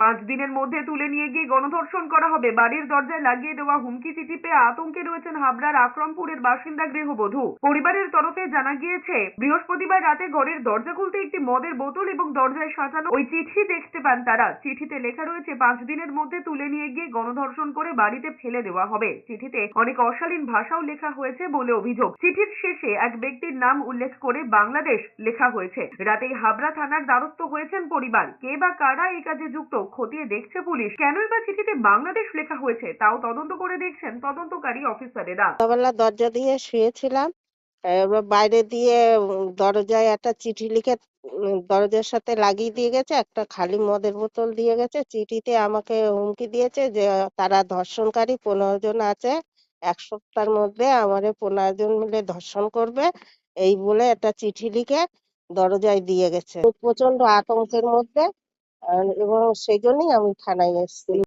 পাঁচ দিনের মধ্যে তুলে নিয়ে গিয়ে গণধর্ষণ করা হবে। বাড়ির দরজায় লাগিয়ে দেওয়া হুমকি চিঠি পেয়ে আতঙ্কে রয়েছেন হাবড়ার আকরমপুরের বাসিন্দা গৃহবধূ। পরিবারের তরফে জানা গিয়েছে, বৃহস্পতিবার রাতে ঘরের দরজা খুলতে একটি মদের বোতল এবং দরজায় সাজানো ওই চিঠি দেখতে পান তারা। চিঠিতে লেখা রয়েছে, পাঁচ দিনের মধ্যে তুলে নিয়ে গিয়ে গণধর্ষণ করে বাড়িতে ফেলে দেওয়া হবে। চিঠিতে অনেক অশালীন ভাষাও লেখা হয়েছে বলে অভিযোগ। চিঠির শেষে এক ব্যক্তির নাম উল্লেখ করে বাংলাদেশ লেখা হয়েছে। রাতেই হাবড়া থানার দ্বারস্থ হয়েছেন পরিবার। কে বা কারা এই কাজে যুক্ত খতিয়ে দেখছে পুলিশ। কেনই বা চিঠিতে বাংলাদেশ লেখা হয়েছে, তাও তদন্ত করে দেখছেন তদন্তকারী অফিসারেরা। সকালবেলা দরজা দিয়ে শুয়েছিলাম বাইরে দিয়ে দরজায় একটা চিঠি লিখে দরজার সাথে লাগিয়ে দিয়ে গেছে, একটা খালি মদের বোতল দিয়ে গেছে। চিঠিতে আমাকে হুমকি দিয়েছে যে, তারা ধর্ষণকারী, পনেরো জন আছে, এক সপ্তাহের মধ্যে আমারে পনেরো জন মিলে ধর্ষণ করবে, এই বলে একটা চিঠি লিখে দরজায় দিয়ে গেছে। প্রচণ্ড আতঙ্কের মধ্যে এবং সেই জন্যই আমি থানায় এসেছি।